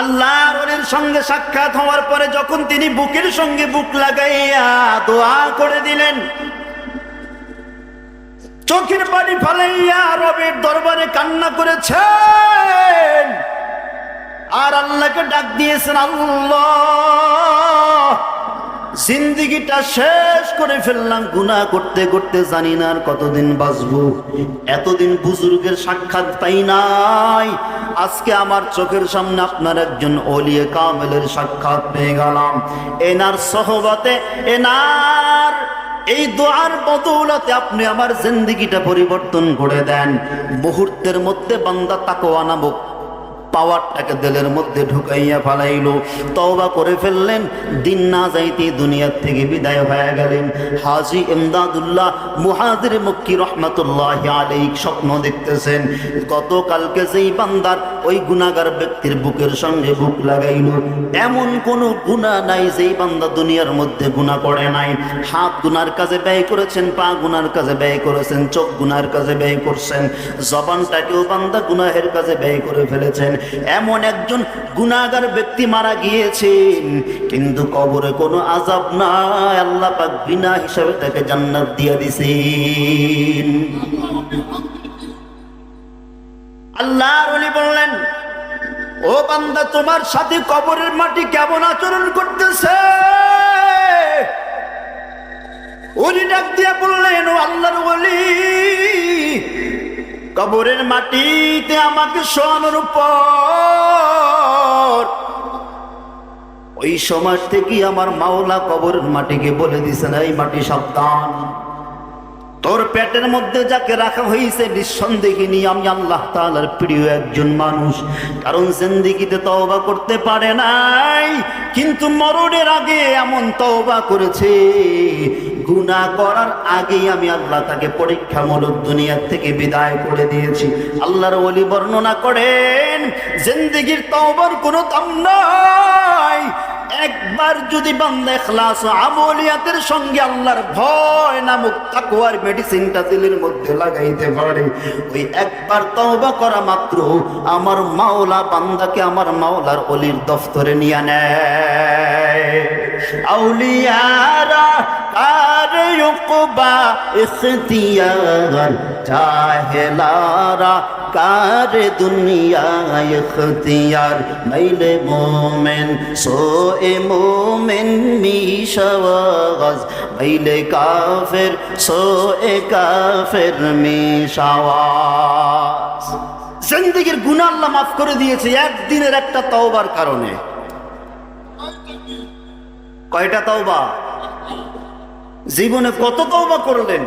আল্লাহর রনের সঙ্গে সাক্ষাৎ হওয়ার পরে যখন তিনি বুকের সঙ্গে বুক লাগাইয়া দোয়া করে দিলেন, চোখের পানি ফালাইয়া রবের দরবারে কান্না করেছেন। আর আল্লাহকে ডাক দিয়েছেন, আল্লাহ। জিন্দিগিটা শেষ করে ফেললাম, গুনাহ করতে করতে জানি না আর কতদিন বাঁচবো। এতদিন বুজুর্গের সাক্ষাৎ পাই নাই। আজকে আমার চোখের সামনে আপনার একজন অলিয়ে কামেলের সাক্ষাৎ পেয়ে গেলাম। এনার সহবতে, এনার এই দোয়ার বদৌলতে আপনি আমার জিন্দিগিটা পরিবর্তন করে দেন। মুহূর্তের মধ্যে বান্দা তাকওয়া নামক পাওয়ারটাকে দিলের মধ্যে ঢুকাইয়া ফালাইলো। তওবা করে ফেললেন, দিন না যাইতে দুনিয়ার থেকে বিদায় হয়ে গেলেন। হাজি এমদাদুল্লাহ মুহাজির মক্কি রহমাতুল্লাহ আলাইক স্বপ্ন দেখতেছেন, গতকালকে যেই বান্দার ওই গুনাগার ব্যক্তির বুকের সঙ্গে বুক লাগাইল। এমন কোন গুণা নাই যেই বান্দা দুনিয়ার মধ্যে গুণা করে নাই। হাত গুনার কাজে ব্যয় করেছেন, পা গুনার কাজে ব্যয় করেছেন, চোখ গুনার কাজে ব্যয় করছেন, জবানটাকেও বান্দা গুনাহের কাজে ব্যয় করে ফেলেছেন। এমন একজন গুনাগার ব্যক্তি মারা গিয়েছেন, কিন্তু কবরে কোনো আজাব নাই। আল্লাহ পাক বিনা হিসাবে তাকে জান্নাত দিয়ে দিছেন। আল্লাহ ওলি বললেন, ও বান্দা, তোমার সাথে কবরের মাটি কেমন আচরণ করতেছে? উনি ডাক দিয়া বললেন, ও আল্লাহর ওলি কবরের মাটিতে আমাকে শোয়ানোর পর ওই সমাজ থেকে আমার মাওলা কবরের মাটিকে বলে দিছে এই মাটি সাবধান। তোর পেটের মধ্যে যাকে রাখা হয়েছে, নিঃসন্দেহিনী আমি আল্লাহ তাআলার প্রিয় একজন মানুষ। কারণ জিন্দিগিতে তওবা করতে পারে নাই, কিন্তু মরণের আগে এমন তওবা করেছে। গুনাহ করার আগেই আমি আল্লাহ তাকে পরীক্ষামূলক দুনিয়ার থেকে বিদায় করে দিয়েছি। আল্লাহর ওলি বর্ণনা করেন, জিন্দিগির তওবার কোনো দাম নাই। একবার যদি বান্দা এখলাস আমলিয়াতের সঙ্গে আল্লাহর ভয় নামক তাকওয়ার মেডিসিনটা দিলের মধ্যে লাগাইতে পারে, ওই একবার তওবা করা মাত্র আমার মাওলা বান্দাকে আমার মাওলার অলির দফতরে নিয়ে নেয়। আউলিয়ারা আর ইউকবা ইখতিয়ার কার দুনিয়ায় ইখতিয়ার। নাইলে মোমেন সো এ মোমেন মিশাওয়াজ। নাইলে কাফের সো এ কাফের মিশাওয়াজ। জিন্দিগির গুনাহ আল্লাহ মাফ করে দিয়েছে একদিনের একটা তওবার কারণে। কয়টা তওবা? জীবনে কত তওবা করলেন?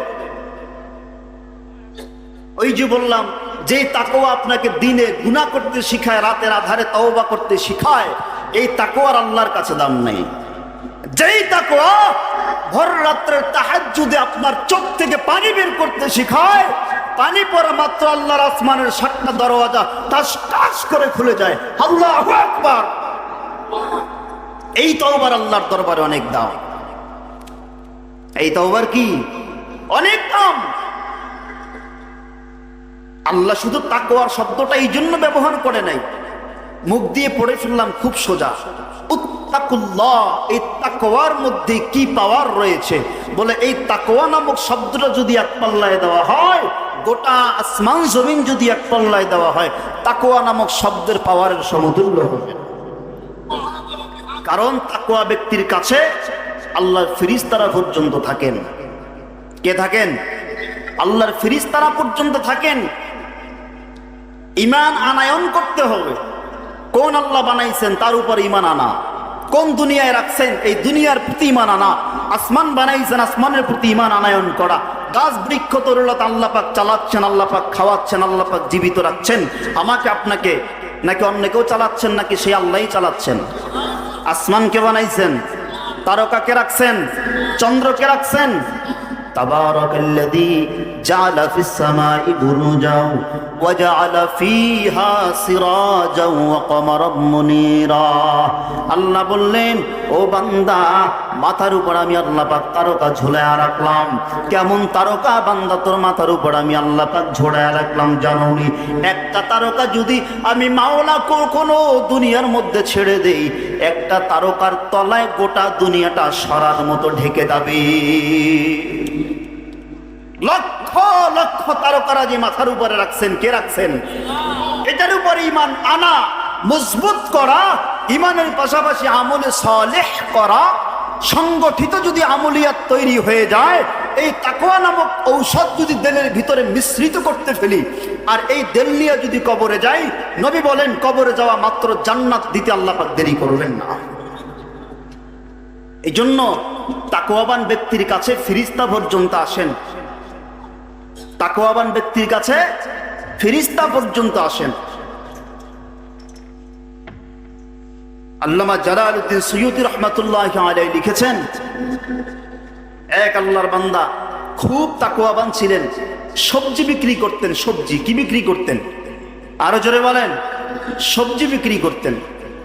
ওই যে বললাম, যে তাকোয়া আপনাকে দিনে গুনাহ করতে শিখায়, রাতের আধারে তওবা করতে শিখায়, এই তাকোয়ার আল্লাহর কাছে দাম নেই। যেই তাকোয়া ভর রাত্রের তাহাজ্জুদে আপনার চোখ থেকে পানি বের করতে শিখায়, পানি পড়া মাত্র আল্লাহর আসমানের সাতটা দরওয়াজা তাস করে খুলে যায়। আল্লাহ আকবার! এই তওবার আল্লাহর দরবারে অনেক দাম। এই তওবার কি? অনেক দাম। আল্লাহ শুধু তাকোয়ার শব্দটা এই জন্য ব্যবহার করে নাই। মুখ দিয়ে পড়ে ফেললাম খুব সোজা। উত্তাকুল্লাহ, এই তাকোয়ার মধ্যে কি পাওয়ার রয়েছে? বলে এই তাকোয়া নামক শব্দটা যদি এক পাল্লায় দেওয়া হয়, গোটা আসমান জমিন যদি এক পাল্লায় দেওয়া হয় তাকোয়া নামক শব্দের পাওয়ারের সমতুল্য হবে। কারণ তাকওয়া ব্যক্তির কাছে আল্লাহর ফিরিস্তারা পর্যন্ত থাকেন। কে থাকেন? আল্লাহর ফিরিস্তারা পর্যন্ত থাকেন। ইমান আনায়ন করতে হবে। কোন আল্লাহ বানাইছেন তার উপর ইমান আনা। কোন দুনিয়ায় রাখছেন এই দুনিয়ার প্রতি ইমান আনা। আসমান বানাইছেন আসমানের প্রতি ইমান আনায়ন করা। গাছ বৃক্ষ তরুলত আল্লাহ পাক চালাচ্ছেন, আল্লাহ পাক খাওয়াচ্ছেন, আল্লাহ পাক জীবিত রাখছেন। আমাকে আপনাকে, নাকি অন্য কেউ চালাচ্ছেন, নাকি সেই আল্লাহই চালাচ্ছেন? আসমানকে বানাইছেন? তারকাকে রাখছেন? চন্দ্রকে রাখছেন? আল্লাহ বললেন, ও বান্দা, মাথার উপর আমি আল্লাহ পাক তারকা ঝোলায় রাখলাম। কেমন তারকা বান্দা তোর মাথার উপর আমি আল্লাহ পাক ঝোলায় রাখলাম, জানুনি? একটা তারকা যদি আমি মাওলা কোনো দুনিয়ার মধ্যে ছেড়ে দেই, একটা তারকার তলায় গোটা দুনিয়াটা সরার মতো ঢেকে যাবে। লক্ষ লক্ষ তারকারা যে মাথার উপরে রাখছেন, কে রাখছেন? এটার উপর ইমান আনা, মজবুত করা ইমানের পাশাপাশি আমলে সলেহ করা, সংগঠিত যদি আমলিয়াত তৈরি হয়ে যায়, এই তাকোয়া নামক ঔষধ যদি দেলের ভিতরে মিশ্রিত করতে ফেলি, আর এই দেল নিয়ে যদি কবরে যাই, নবী বলেন, কবরে যাওয়া মাত্র জান্নাত দিতে আল্লাহ পাক দেরি করবেন না। এই জন্য তাকোয়াবান ব্যক্তির কাছে ফিরিস্তা পর্যন্ত আসেন। তাকোয়াবান ব্যক্তির কাছে ফিরিস্তা পর্যন্ত আসেন। আল্লামা জালাল উদ্দিন সৈয়দ রহমাতুল্লাহ আলাই লিখেছেন, এক আল্লাহর বান্দা খুব তাকোয়াবান ছিলেন, সবজি বিক্রি করতেন, সবজি কি বিক্রি করতেন? আরও জোরে বলেন, সবজি বিক্রি করতেন।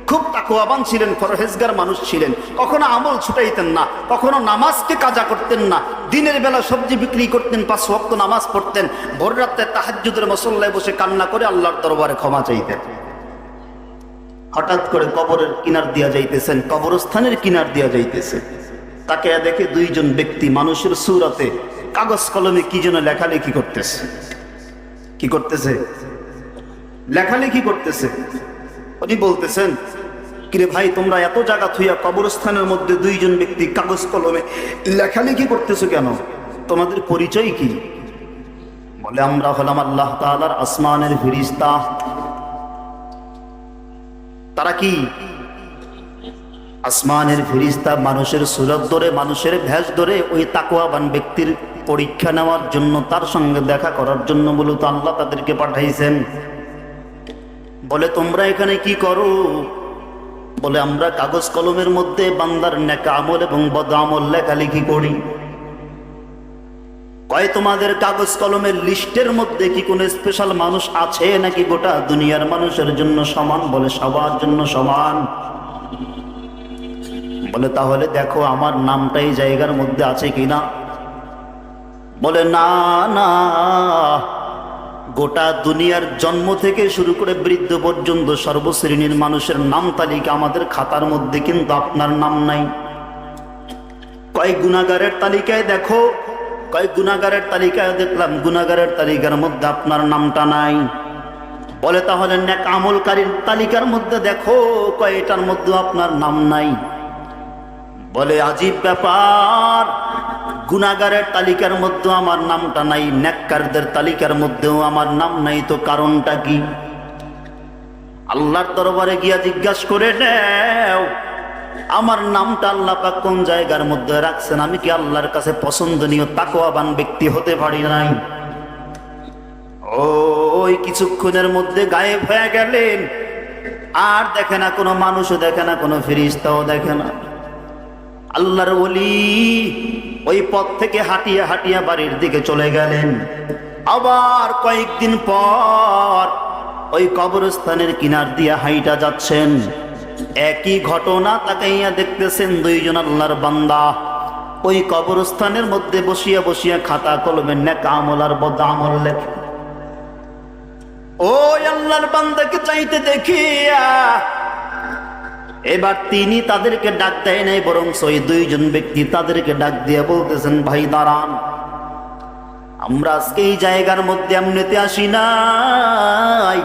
খুব তাকোয়াবান ছিলেন ফরহেজগার মানুষ ছিলেন। কখনো আমল ছুটাইতেন না, কখনো নামাজকে কাজা করতেন না। দিনের বেলা সবজি বিক্রি করতেন, পাঁচ ওয়াক্ত নামাজ পড়তেন। ভোর রাত্রে তাহাজ্জুদের মসল্লায় বসে কান্না করে আল্লাহর দরবারে ক্ষমা চাইতেন। হঠাৎ করে কবরের কিনার দিয়া যাইতেছেন, কবরস্থানের কিনার দিয়া যাইতেছে। তাকে দেখে দুইজন ব্যক্তি মানুষের সুরাতে কাগজ কলমে কি যেন লেখালেখি করতেছে। কি করতেছে? লেখালেখি করতেছে। উনি বলতেছেন কিরে ভাই, তোমরা এত জায়গা থুইয়া কবরস্থানের মধ্যে দুইজন ব্যক্তি কাগজ কলমে লেখালেখি করতেছো কেন? তোমাদের পরিচয় কি? বলে, আমরা হলাম আল্লাহ তাআলার আসমানের ফিরিস্তা তারা কি? আসমানের ফিরিস্তা মানুষের সুরত ধরে, মানুষের ভেষ ধরে ওই তাকুয়াবান ব্যক্তির পরীক্ষা নেওয়ার জন্য তার সঙ্গে দেখা করার জন্য মূলত আল্লাহ তাদেরকে পাঠাইছেন। বলে, তোমরা এখানে কি করো? বলে, আমরা কাগজ কলমের মধ্যে বান্দার নেকা আমল এবং বদ আমল লেখালেখি করি। কয়, তোমাদের কাগজ কলমের লিস্টের মধ্যে কি কোনো স্পেশাল মানুষ আছে নাকি গোটা দুনিয়ার মানুষের জন্য সমান? বলে, সবার জন্য সমান। বলে, তাহলে দেখো আমার নামটা এই জায়গার মধ্যে আছে কিনা? বলে, না না। গোটা দুনিয়ার জন্ম থেকে শুরু করে বৃদ্ধ পর্যন্ত সর্বশ্রেণীর মানুষের নাম তালিকা আমাদের খাতার মধ্যে কিন্তু আপনার নাম নাই। কয়েক গুণাগারের তালিকায় দেখো? কয়েক গুণাগারের তালিকায় দেখলাম, গুণাগারের তালিকার মধ্যে আপনার নামটা নাই। বলে তাহলে নেক আমলকারীর তালিকার মধ্যে দেখো, কয়টার মধ্যে আপনার নাম নাই। বলে আজীব ব্যাপার গুণাগারের তালিকার মধ্যে আমার নামটা নাই, নেককারদের তালিকার মধ্যেও আমার নাম নাই, তো কারণটা কি? আল্লাহর দরবারে গিয়া জিজ্ঞাসা করে নেও, আমার নামটা আল্লাহ পাক কোন জায়গার মধ্যে রাখছেন? আমি কি আল্লাহর কাছে পছন্দনীয় তাকওয়াবান ব্যক্তি হতে পারি নাই? ওই কিছুক্ষণের মধ্যে গায়েব হয়ে গেলেন। আর দেখে না, কোনো মানুষও দেখে না, কোনো ফিরিস্তাও দেখে না। আল্লাহর ওলি ওই পথ থেকে হাঁটিয়া হাঁটিয়া বাড়ির দিকে চলে গেলেন। আবার কয়েকদিন পর ওই কবরস্থানের কিনার দিয়ে হাইটা যাচ্ছেন। একই ঘটনা তাকাইয়া দেখতেছেন দুইজন আল্লাহর বান্দা। ওই কবরস্থানের মধ্যে বসিয়া বসিয়া খাতা কলমের নেকা আমল আর বদ আমল লেখে। ওই আল্লাহর বান্দাকে চাইতে দেখিয়া এবার তিনি তাদেরকে ডাক দেয় নাই, বরং ওই দুইজন ব্যক্তি তাদেরকে ডাক দিয়ে বলতেছেন, ভাই, দাঁড়ান। আমরা আজকে এই জায়গার মধ্যে এমনিতে আসি নাই।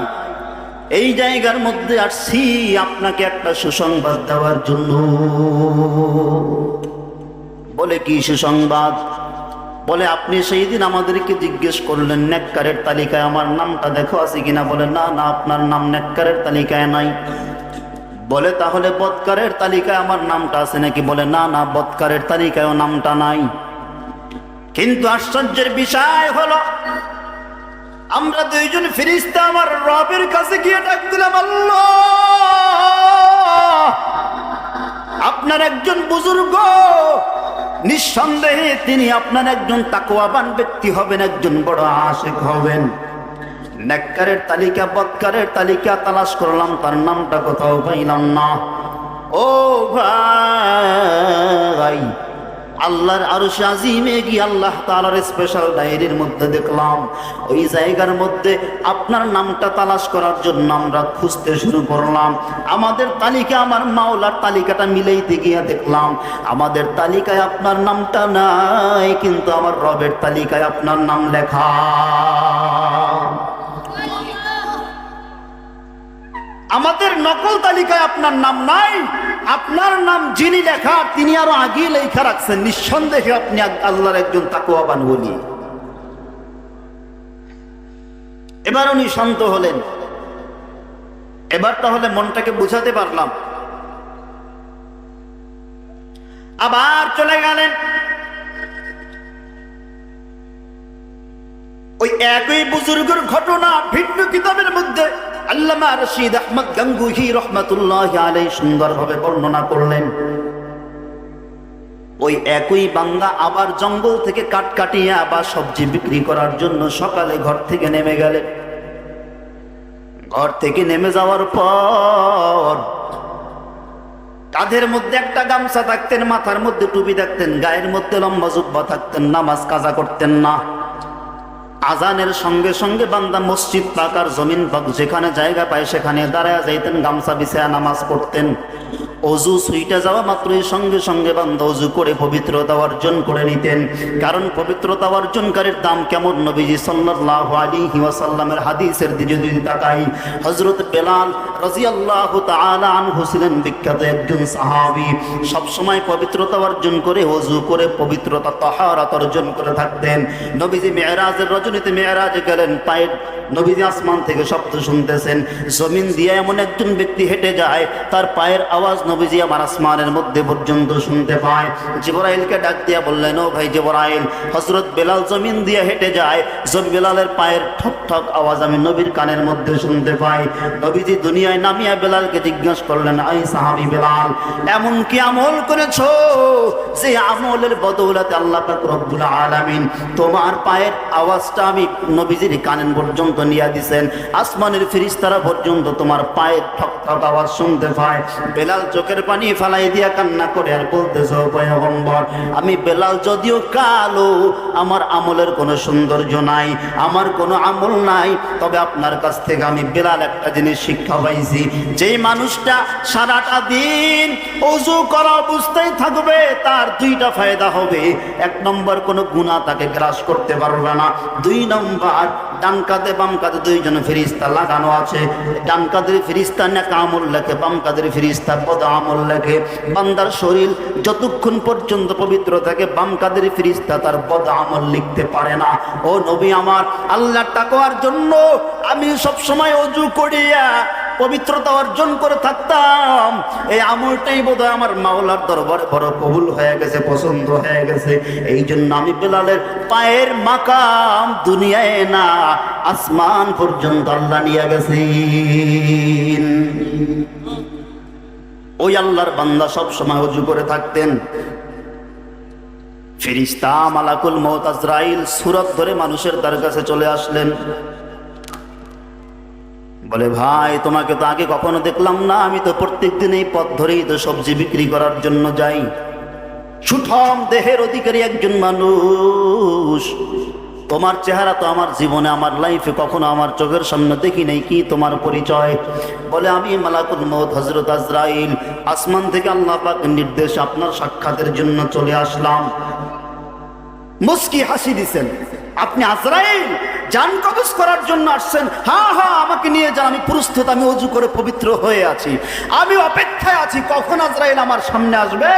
এই জায়গার মধ্যে আসছি আপনাকে একটা সুসংবাদ দেওয়ার জন্য। বলে কি সুসংবাদ? বলে, আপনি সেই দিন আমাদেরকে জিজ্ঞেস করলেন, নেককারের তালিকায় আমার নামটা দেখো আছে কিনা? বলে, না না, আপনার নাম নেককারের তালিকায় নাই। বলে, তাহলে বৎকারের তালিকায় আমার নামটা আছে নাকি? বলে, না না, বৎকারের তালিকায়ও নামটা নাই। কিন্তু আশ্চর্যের বিষয় হলো, আমরা দুইজন ফিরিস্তা, আমার রবের কাছে গিয়ে ডাক দিলাম, আল্লাহ, আপনার একজন বুজুর্গ, নিঃসন্দেহে তিনি আপনার একজন তাকওয়াবান ব্যক্তি হবেন, একজন বড় আশেক হবেন। নেককারের তালিকা, বৎকারের তালিকা তালাশ করলাম, তার নামটা কোথাও পাইলাম না। ও ভাই, আল্লাহর আরও আজিমে গিয়ে আল্লাহ তালার স্পেশাল ডায়েরির মধ্যে দেখলাম, ওই জায়গার মধ্যে আপনার নামটা তালাশ করার জন্য আমরা খুঁজতে শুরু করলাম। আমাদের তালিকা, আমার মাওলার তালিকাটা মিলাইতে গিয়ে দেখলাম, আমাদের তালিকায় আপনার নামটা নাই, কিন্তু আমার রবের তালিকায় আপনার নাম লেখা। আমাদের নকল তালিকায় আপনার নাম নাই। আপনার নাম যিনি লেখা, তিনি আরও আগে লেখা রাখছেন। নিঃসন্দেহে আপনি আল্লাহর একজন তাকুয়াবান বলি এবার উনি শান্ত হলেন। এবার তাহলে মনটাকে বুঝাতে পারলাম। আবার চলে গেলেন। ওই একই বুজুর্গের ঘটনা ভিন্ন কিতাবের মধ্যে। আল্লামা রশিদ আহমদ গঙ্গুহি রহমতুল্লাহ আলাই সুন্দরভাবে বর্ণনা করলেন, ওই একই বান্দা আবার জঙ্গল থেকে কাঠ কাটিয়ে আবার সবজি বিক্রি করার জন্য সকালে ঘর থেকে নেমে গেলেন। ঘর থেকে নেমে যাওয়ার পর কাঁধের মধ্যে একটা গামছা থাকতেন, মাথার মধ্যে টুপি থাকতেন, গায়ের মধ্যে লম্বা জুব্বা থাকতেন, নামাজ কাজা করতেন না। আজানের সঙ্গে সঙ্গে বান্দা মসজিদ পাকার জমিন যেখানে জায়গা পায় সেখানে দাঁড়ায় যাইতেন, গামছা বিছায়া নামাজ পড়তেন। অজু সুইটা যাওয়া মাত্রই সঙ্গে সঙ্গে বান্দা অজু করে পবিত্রতা অর্জন করে নিতেন। কারণ পবিত্রতা অর্জনকারীর দাম কেমন নবীজি সাল্লাল্লাহু আলাইহি ওয়াসাল্লামের হাদিসের দিকে যদি তাকাই, হযরত বেলাল রাদিয়াল্লাহু তাআলা আনহু ছিলেন বিখ্যাত একজন সাহাবী। সব সময় পবিত্রতা অর্জন করে, অজু করে পবিত্রতা তাহারাত অর্জন করে থাকতেন। নবীজি মেয়েরাজের রজনীতে মেয়েরাজে গেলেন, পায়ের নবীজি আসমান থেকে শব্দ শুনতেছেন। জমিন দিয়ে এমন একজন ব্যক্তি হেঁটে যায়, তার পায়ের আওয়াজ নবীজি আমার আসমানের মধ্যে পর্যন্ত শুনতে পায়। জিবরাইলকে ডাক দিয়া বললেন, ও ভাই জিবরাইল হজরত বেলাল জমিন দিয়ে হেঁটে যায়। বেলালের পায়ের ঠক ঠক আওয়াজ আমি নবীর কানের মধ্যে শুনতে পাই। নবীজি দুনিয়ায় নামিয়া বেলালকে জিজ্ঞাসা করলেন, আই সাহাবি বেলাল, এমন কি আমল যে আমলের বদৌলতে আল্লাহ রব্বুল আলামিন তোমার পায়ের আওয়াজটা আমি নবীজির কানের পর্যন্ত নিয়ে দিছেন। আসমানের ফিরিস্তারা পর্যন্ত তোমার পায়ের ঠক ঠক আওয়াজ শুনতে পায়। বেলাল চোখের পানি ফালাই দিয়া কান্না করে আর বলতেছ পয়গম্বর, আমি বেলাল যদিও কালো, আমার আমলের কোনো সৌন্দর্য নাই, আমার কোনো আমল নাই, তবে আপনার কাছ থেকে আমি বেলাল একটা জিনিস শিক্ষা পাইছি, যেই মানুষটা সারাটা দিন অজু করা অবস্থায় থাকবে, তার দুইটা ফায়দা হবে। এক নম্বর, কোনো গুণা তাকে গ্রাস করতে পারবে না। দুই নম্বর ডান কাঁধে বাম কাঁধে দুইজন ফিরিস্তা লাগানো আছে। ডান কাঁধের ফিরিস্তা নেকা আমল লেখে বাম কাঁধের ফিরিস্তা পদ আমল লেখে বান্দার শরীর যতক্ষণ পর্যন্ত পবিত্র থাকে বাম কাঁধের ফিরিস্তা তার বদ আমল লিখতে পারে না। ও নবী আমার, আল্লাহ টাকার জন্য আমি সব সময় অজু করিয়া পবিত্রতা অর্জন করে থাকতাম। এই আমলটাই বোধ আমার মাওলার দরবারে বড় কবুল হয়ে গেছে, পছন্দ হয়ে গেছে। এই জন্য আমি বেলালের পায়ের মাকাম দুনিয়ায় না, আসমান পর্যন্ত আল্লাহ নিয়ে গেছেন। ওই আল্লাহর বান্দা সব সময় অজু করে থাকতেন। ফেরিস্তা মালাকুল মৌত সুরত ধরে মানুষের তার কাছে চলে আসলেন। বলে, ভাই, তোমাকে তো আগে কখনো দেখলাম না। আমি তো প্রত্যেক দিন এই পথ ধরেই তো সবজি বিক্রি করার জন্য যাই। সুঠম দেহের অধিকারী একজন মানুষ। তোমার চেহারা তো আমার জীবনে, আমার লাইফে কখনো আমার চোখের সামনে দেখি নাই, কি তোমার পরিচয়? বলে, আমি মালাকুল মৌত হজরত আজরাইল, আসমান থেকে আল্লাহ পাক নির্দেশ আপনার সাক্ষাতের জন্য চলে আসলাম। মুস্কি হাসি দিছেন। আপনি আজরাইল জান কবজ করার জন্য আসছেন। হ্যাঁ হ্যাঁ আমাকে নিয়ে যান, আমি প্রস্তুত আমি অজু করে পবিত্র হয়ে আছি। আমি অপেক্ষায় আছি, কখন আজরাইল আমার সামনে আসবে?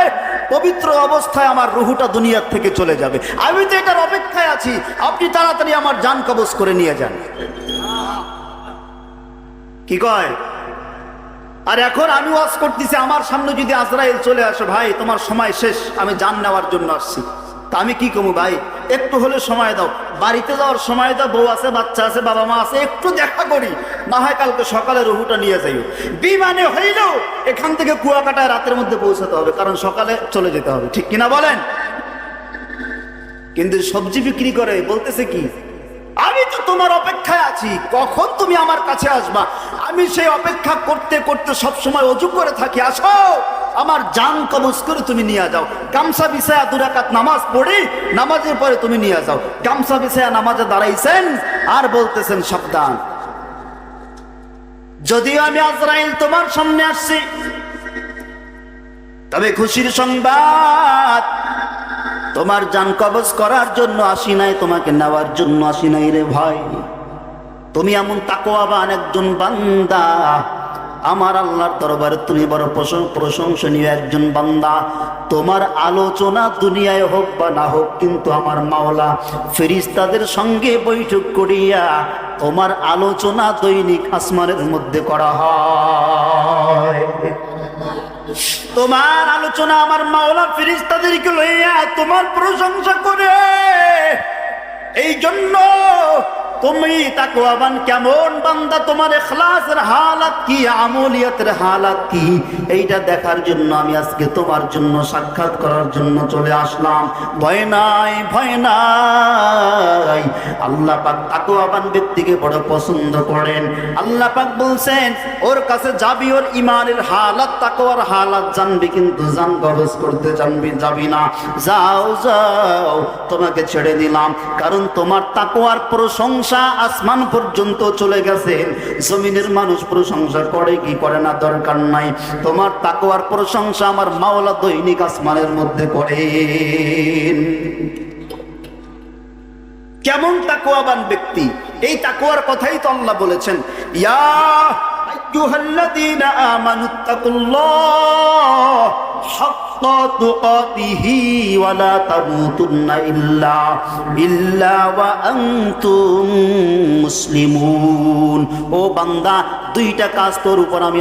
পবিত্র অবস্থায় আমার রুহুটা দুনিয়ার থেকে চলে যাবে। আমি তো এটার অপেক্ষায় আছি। আপনি তাড়াতাড়ি আমার যান কবজ করে নিয়ে যান। কি কয়? আর এখন আমি ওয়াজ করতেছি, আমার সামনে যদি আজরাইল চলে আসে, ভাই, তোমার সময় শেষ, আমি যান নেওয়ার জন্য আসছি। তা আমি কি কমু ভাই? একটু হলে সময় দাও। বাড়িতে যাওয়ার সময় দাও, বউ আছে, বাচ্চা আছে, বাবা মা আছে, একটু দেখা করি। না হয় কালকে সকালে রহুটা নিয়ে যাইও। বিমানে হইলেও এখান থেকে কুয়াকাটায় রাতের মধ্যে পৌঁছাতে হবে, কারণ সকালে চলে যেতে হবে। ঠিক কিনা বলেন? কিন্তু সবজি বিক্রি করে বলতেছে কি, আমি তো তোমার অপেক্ষায় আছি, কখন তুমি আমার কাছে আসবা? আমি সেই অপেক্ষা করতে করতে সব সময় অজু করে থাকি। আসো! আমার জান কবজ করে তুমি নিয়ে যাও। গামছা বিছায়া দুরাকাত নামাজ পড়ি, নামাজের পরে তুমি নিয়ে যাও। গামছা বিছায়া নামাজে দাঁড়াইছেন আর বলতেছেন, সাবধান। যদিও আমি আজরাইল তোমার সামনে আসছি, তবে খুশির সংবাদ, তোমার জান কবজ করার জন্য আসি নাই, তোমাকে নেওয়ার জন্য আসি নাই রে ভাই। তুমি এমন তাকোয়াবান একজন বান্দা আমার আল্লাহর দরবারে তুমি বড় প্রশং- প্রশংসনীয় একজন বান্দা। তোমার আলোচনা দুনিয়ায় হোক বা না হোক, কিন্তু আমার মাওলা ফেরিস্তাদের সঙ্গে বৈঠক করিয়া তোমার আলোচনা দৈনিক আসমানের মধ্যে করা হয়। তোমার আলোচনা আমার মাওলা ফিরিস্তাদেরকে লইয়া তোমার প্রশংসা করে। এই জন্য তুমি তাকওয়াবান কেমন বান্দা? তোমার এখলাসের হালাত কি? আমলিয়াতের হালাত কি? এইটা দেখার জন্য আমি আজকে তোমার জন্য সাক্ষাৎ করার জন্য চলে আসলাম। ভয় নাই ভয় নাই। আল্লাহ পাক তাকওয়াবান ব্যক্তিকে বড় পছন্দ করেন। আল্লাহ পাক বলছেন, ওর কাছে যাবি, ওর ইমানের হালাত, তাকওয়ার হালাত জানবি, কিন্তু জান গরজ করতে জানবি, যাবি না। যাও যাও, তোমাকে ছেড়ে দিলাম। কারণ তোমার তাকওয়ার প্রশংসা আসমান পর্যন্ত চলে গেছে। জমিনের মানুষ প্রশংসা করে, কি করে না দরকার নাই। তোমার তাকওয়ার প্রশংসা আমার মাওলা দৈনিক আসমানের মধ্যে করে কেমন তাকোয়াবান ব্যক্তি? এই তাকোয়ার কথাই তো আল্লাহ বলেছেন, ইয়া ও বান্দা, দুইটা কাজ তোর উপর আমি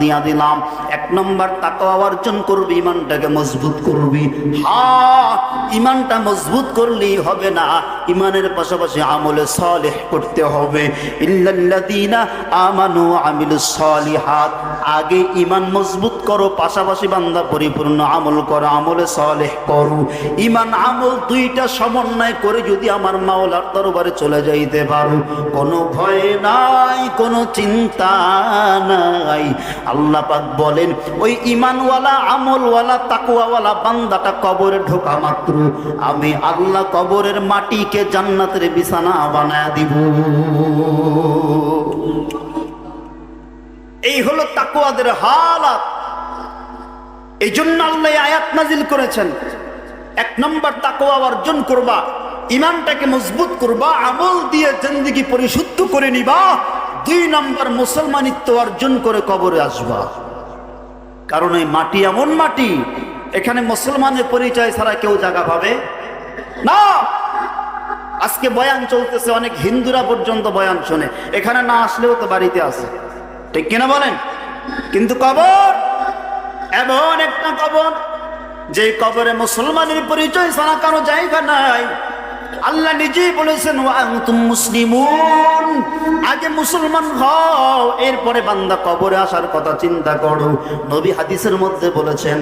দিয়া দিলাম। এক নম্বর, তাকওয়া অর্জন করবি, ইমানটাকে মজবুত করবি। হ্যাঁ ইমানটা মজবুত করলেই হবে না, ইমানের পাশাপাশি আমলে সলেহ করতে হবে। ইল্লাল্লাযীনা আমানু আমিলুস সলিহাত আগে ইমান মজবুত করো, পাশাপাশি বান্দা পরিপূর্ণ আমল করো, আমলে সলেহ করো। ইমান আমল দুইটা সমন্বয় করে যদি আমার মাওলার দরবারে চলে যাইতে পারো। কোনো ভয় নাই, কোনো চিন্তা নাই। আল্লাহ পাক বলেন, ওই ইমানওয়ালা আমলওয়ালা তাকুয়াওয়ালা বান্দাটা কবরে ঢোকা মাত্র। আমি আল্লাহ কবরের মাটিকে জান্নাতের বিছানা বানায় দিব। এই হলো তাকুয়াদের হালাত। এই জন্য আল্লাহ আয়াত নাজিল করেছেন। এক নম্বর তাকুয়া অর্জন করবা ইমানটাকে মজবুত করবা, আমল দিয়ে জিন্দিগি পরিশুদ্ধ করে নিবা। দুই নম্বর মুসলমানিত্ব অর্জন করে কবরে আসবা। কারণ এই মাটি এমন মাটি, এখানে মুসলমানের পরিচয় ছাড়া কেউ জায়গা পাবে না। আজকে বয়ান চলতেছে, অনেক হিন্দুরা পর্যন্ত বয়ান শোনে। এখানে না আসলেও তো বাড়িতে আছে। ঠিক কিনা বলেন? কিন্তু কবর, এমন একটা কবর যে কবরে মুসলমানের পরিচয় ছাড়া কারও জায়গা নাই। আল্লাহ নিজেই বলেছেন মুসলিমুন। আগে মুসলমান হও, এরপরে বান্দা কবরে আসার কথা চিন্তা করো। নবী হাদিসের মধ্যে বলেছেন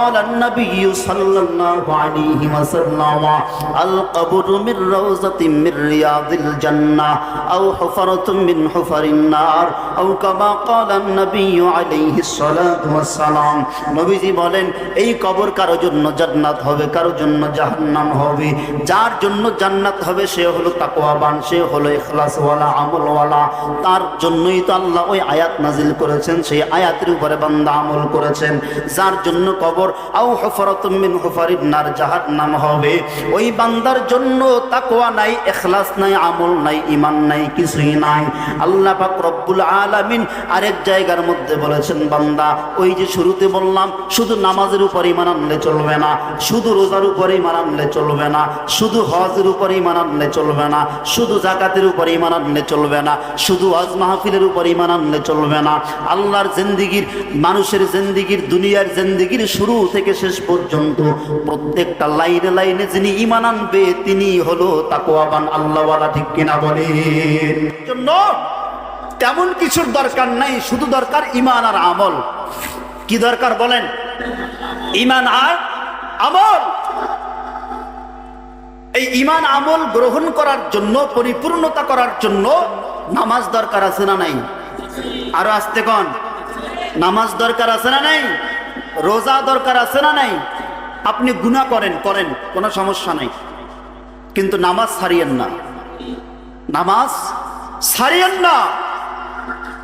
অল আল মির মির রিয়াদিল নবীজি বলেন, এই কবর জন্য জান্নাত হবে কারোর জন্য জাহান্নাম হবে। যার জন্য জান্নাত হবে, সে হলো তাকওয়াবান, সে হলো ইখলাসওয়ালা, আমলওয়ালা। তার জন্যই তো আল্লাহ ওই আয়াত নাজিল করেছেন, সেই আয়াতের উপরে বান্দা আমল করেছেন। যার জন্য কবর, আও হুফরাতুম মিন হুফারিন নার, জাহান্নাম হবে। ওই বান্দার জন্য তাকোয়া নাই, ইখলাস নাই, আমল নাই ইমান নাই, কিছুই নাই। আল্লাহ পাক রব্বুল আলামিন আরেক জায়গার মধ্যে বলেছেন, বান্দা, ওই যে শুরুতে বললাম, শুধু নামাজের উপর ইমান আনলে চলবে না, শুধু রোজার উপর ইমান আনলে চলবে না, শুধু হজের উপর ইমান আনলে চলবে না, শুধু জাকাতের উপর ইমান আনলে চলবে না, শুধু হজ মাহফিলের উপর ইমান আনলে চলবে না। আল্লাহর জিন্দিগির, মানুষের জিন্দিগির, দুনিয়ার জিন্দিগির শুরু থেকে শেষ পর্যন্ত প্রত্যেকটা লাইনে লাইনে যিনি ইমান আনবে, তিনি হলো তাকওয়াবান আল্লাহওয়ালা, ঠিক কিনা বলেন? জন্য তেমন কিছুর দরকার নাই, শুধু দরকার ইমান আর আমল। কি দরকার বলেন? ইমান আর আমল। এই ইমান আমল গ্রহণ করার জন্য, পরিপূর্ণতা করার জন্য নামাজ দরকার আছে না নাই? আরও আসতে কন। নামাজ দরকার আছে না নাই? রোজা দরকার আছে না নাই? আপনি গুণা করেন করেন, কোনো সমস্যা নাই। কিন্তু নামাজ ছাড়িয়েন না। নামাজ ছাড়িয়েন না।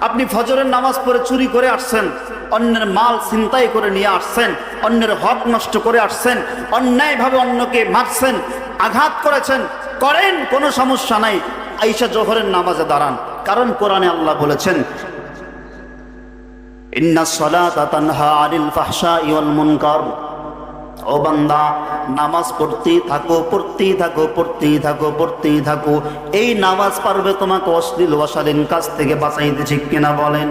আপনি ফজরের নামাজ পড়ে চুরি করে আসছেন। অন্যের মাল ছিনতাই করে নিয়ে আসছেন, অন্যের হক নষ্ট করে আসছেন, অন্যায়ভাবে অন্যকে মারছেন, আঘাত করেছেন, করেন, কোনো সমস্যা নাই। আইসা জোহরের নামাজে দাঁড়ান, কারণ কোরআনে আল্লাহ বলেছেন নামাজ পড়তেই পড়তেই পড়তেই এই নামাজ পারবে তোমাকে অশ্লীল, অশালীন কাজ থেকে বাঁচাইতে, ঠিক কিনা বলেন?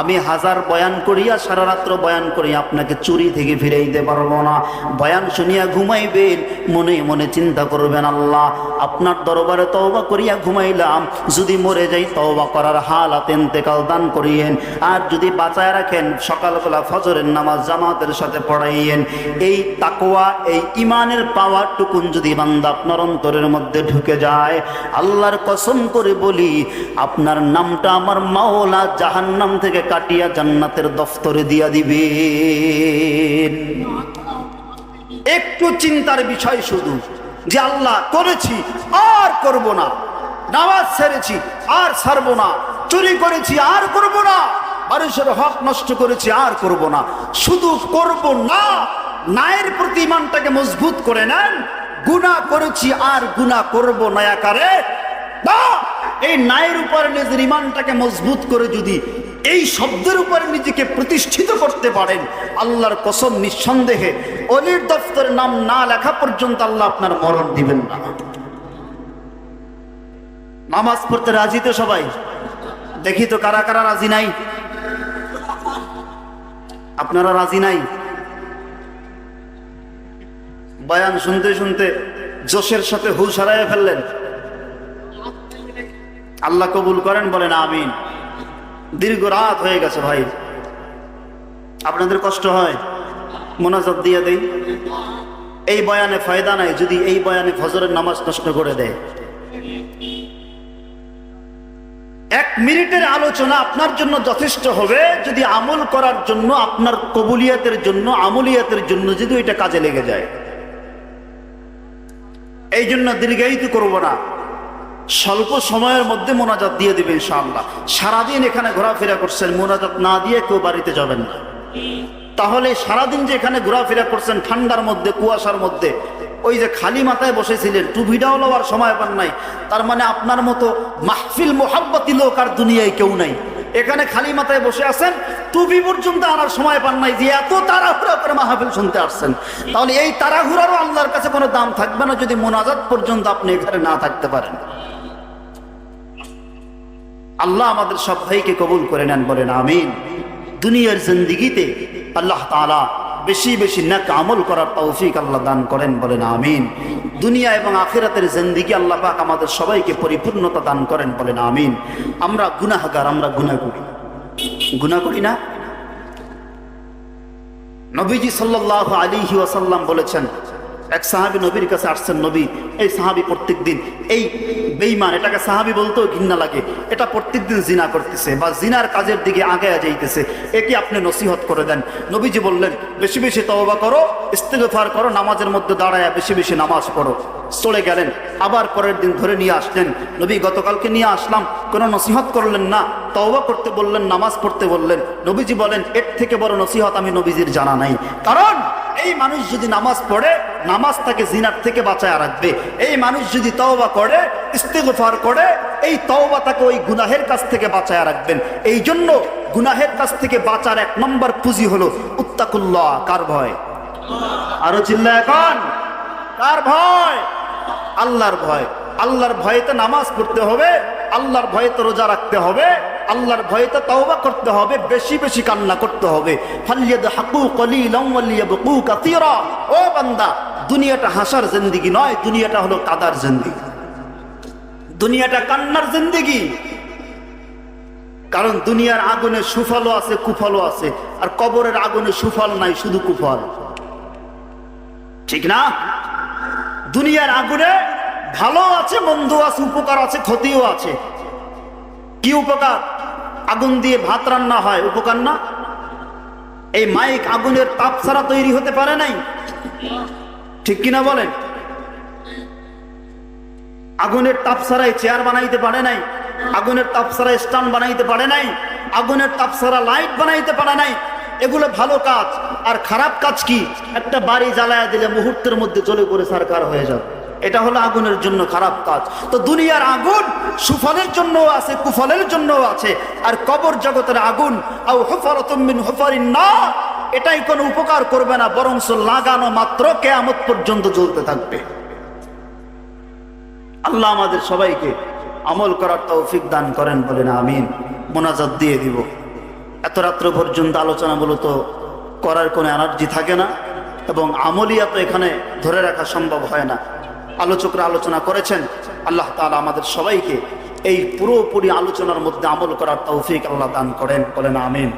আমি হাজার বয়ান করিয়া সারা রাত্র বয়ান করি, আপনাকে চুরি থেকে ফিরাইতে পারব না। বয়ান শুনিয়া ঘুমাইবেন, মনে মনে চিন্তা করবেন, আল্লাহ, আপনার দরবারে তওবা করিয়া ঘুমাইলাম। যদি মরে যাই, তওবা করার হাল হালাত এন্তেকাল দান করিয়েন। আর যদি বাঁচায় রাখেন, সকালবেলা ফজরের নামাজ জামাতের সাথে পড়াইয়েন। এই তাকোয়া এই ইমানের পাওয়ার টুকুন যদি বান্দা আপনার অন্তরের মধ্যে ঢুকে যায়, আল্লাহর কসম করে বলি, আপনার নামটা আমার মাওলা জাহান্নাম থেকে কাটিয়া জান্নাতের দফতরে দিয়া দিবেন। একটু চিন্তার বিষয় শুধু, যে আল্লাহ করেছি, আর করব না। নামাজ ছেড়েছি, আর ছাড়বো না। চুরি করেছি, আর করব না। মানুষের হক নষ্ট করেছি, আর করব না। শুধু করব না। নায়ের প্রতি ইমানটাকে মজবুত করে নেন। গুণা করেছি, আর গুণা করব না! এই নায়ের উপরে নিজের ইমানটাকে মজবুত করে যদি এই শব্দের উপরে নিজেকে প্রতিষ্ঠিত করতে পারেন। আল্লাহর কসম নিঃসন্দেহে অলির দফতরের নাম না লেখা পর্যন্ত আল্লাহ আপনার মরণ দিবেন না। নামাজ পড়তে রাজি তো সবাই? দেখি তো কারা কারা রাজি নাই। আপনারা রাজি নাই? বয়ান শুনতে শুনতে জোশের সাথে হুল হারাইয়া ফেললেন। আল্লাহ কবুল করেন, বলেন আমিন। দীর্ঘ রাত হয়ে গেছে ভাই। আপনাদের কষ্ট হয়? মোনাজাত দিয়ে দেই। এই বয়ানে ফায়দা নাই, যদি এই বয়ানে ফজরের নামাজ নষ্ট করে দেয়। এক মিনিটের আলোচনা আপনার জন্য যথেষ্ট হবে, যদি আমল করার জন্য, আপনার কবুলিয়াতের জন্য, আমলিয়াতের জন্য, যদি ওইটা কাজে লেগে যায়। এই জন্য দীর্ঘায়িত করব না। স্বল্প সময়ের মধ্যে মোনাজাত দিয়ে দিবে ইনশাআল্লাহ। সারাদিন এখানে ঘোরাফেরা করছেন, মোনাজাত না দিয়ে কেউ বাড়িতে যাবেন না। তাহলে সারাদিন যে এখানে ঘোরাফেরা করছেন, ঠান্ডার মধ্যে, কুয়াশার মধ্যে, ওই যে খালি মাথায় বসেছিলেন টুপিটাও লওয়ার সময় পান নাই। তার মানে আপনার মতো মাহফিল মোহাব্বতি লোক আর দুনিয়ায় কেউ নাই। এখানে খালি মাথায় বসে আছেন টুপি পর্যন্ত আনার সময় পান নাই যে এত তাড়াহুড়া করে মাহফিল শুনতে আসছেন। তাহলে এই তাড়াহুড়ারও আল্লাহর কাছে কোনো দাম থাকবে না যদি মোনাজাত পর্যন্ত আপনি এখানে না থাকতে পারেন। আল্লাহ আমাদের সব ভাইকে কবুল করে নেন, বলেন আমিন। দুনিয়ার জিন্দিগিতে আল্লাহ তাআলা বেশি বেশি নাক আমল করার তৌফিক আল্লাহ দান করেন, বলেন আমিন। দুনিয়া এবং আখিরাতের জিন্দিগি আল্লাহ পাক আমাদের সবাইকে পরিপূর্ণতা দান করেন, বলেন আমিন। আমরা গুনাহগার, আমরা গুনা করি। গুনাহ করি না? নবীজি সাল্লাল্লাহু আলাইহি ওয়াসাল্লাম বলেছেন এক সাহাবী নবীর কাছে আসছেন, নবী, এই সাহাবী প্রত্যেক দিন এই বেইমান এটাকে সাহাবী বলতেও ঘৃণা লাগে। এটা প্রত্যেক দিন জিনা করতেছে বা জিনার কাজের দিকে আগে যাইতেছে। একে আপনি নসিহত করে দেন। নবীজি বললেন, বেশি বেশি তওবা করো, ইস্তেগফার করো, নামাজের মধ্যে দাঁড়ায় বেশি বেশি নামাজ পড়ো। চলে গেলেন, আবার পরের দিন ধরে নিয়ে আসলেন। নবী, গতকালকে নিয়ে আসলাম, কোনো নসিহত করলেন না। তওবা করতে বললেন, নামাজ পড়তে বললেন। নবীজি বলেন, এর থেকে বড় নসিহত আমি নবীজির জানা নাই। কারণ, এই মানুষ যদি নামাজ পড়ে নামাজ তাকে জিনার থেকে বাঁচায় রাখবে। এই মানুষ যদি তওবা করে, ইস্তেগফার করে, এই তওবা তাকে ওই গুনাহের কাছ থেকে বাঁচায় রাখবেন। এই জন্য গুনাহের কাছ থেকে বাঁচার এক নম্বর পুঁজি হলো উত্তাকুল্লাহ, কার ভয়? আরও চিল্লা এখন। কার ভয়? আল্লাহর ভয়। আল্লাহর ভয়েতে নামাজ পড়তে হবে, আল্লাহর ভয়েতে রোজা রাখতে হবে, আল্লাহর ভয়েতে তওবা করতে হবে, বেশি বেশি কান্না করতে হবে। ফালিয়াদ হাকু কলিলাম ওয়ালিয়াবকু কাসীরা। ও বান্দা দুনিয়াটা হাসার জিন্দেগি নয়, দুনিয়াটা হলো কাদার জিন্দেগি। দুনিয়াটা কান্নার জিন্দেগি। কারণ দুনিয়ার আগুনে সুফলও আছে, কুফলও আছে, আর কবরের আগুনে সুফল নাই, শুধু কুফল। ঠিক না? দুনিয়ার আগুনে ভালো আছে মন্দ আছে, উপকার আছে, ক্ষতিও আছে। কি উপকার? আগুন দিয়ে ভাত রান্না হয়, উপকার না? এই মাইক আগুনের তাপ ছাড়া তৈরি হতে পারে নাই? ঠিক কিনা বলেন? আগুনের তাপ ছাড়াই চেয়ার বানাইতে পারে নাই, আগুনের তাপ ছাড়া স্টান বানাইতে পারে নাই, আগুনের তাপ ছাড়া লাইট বানাইতে পারে নাই। এগুলো ভালো কাজ, আর খারাপ কাজ কি? একটা বাড়ি জ্বালায় দিলে মুহূর্তের মধ্যে চলে করে সরকার হয়ে যাবে। এটা হলো আগুনের জন্য খারাপ কাজ। তো দুনিয়ার আগুন সুফলের জন্য আছে, কুফলের জন্য আছে। আর কবর জগতের আগুন না এটাই কোনো উপকার করবে না, বরঞ্চ লাগানো মাত্র কেয়ামত পর্যন্ত চলতে থাকবে। আল্লাহ আমাদের সবাইকে আমল করার তৌফিক দান করেন বলেন, আমিন। মোনাজাত দিয়ে দিব। এত রাত্র পর্যন্ত আলোচনা মূলত করার কোনো এনার্জি থাকে না এবং আমলিয়া তো এখানে ধরে রাখা সম্ভব হয় না। আলোচকরা আলোচনা করেছেন, আল্লাহ তাআলা আমাদের সবাইকে এই পুরোপুরি আলোচনার মধ্যে আমল করার তৌফিক আল্লাহ দান করেন, বলেন, আমিন।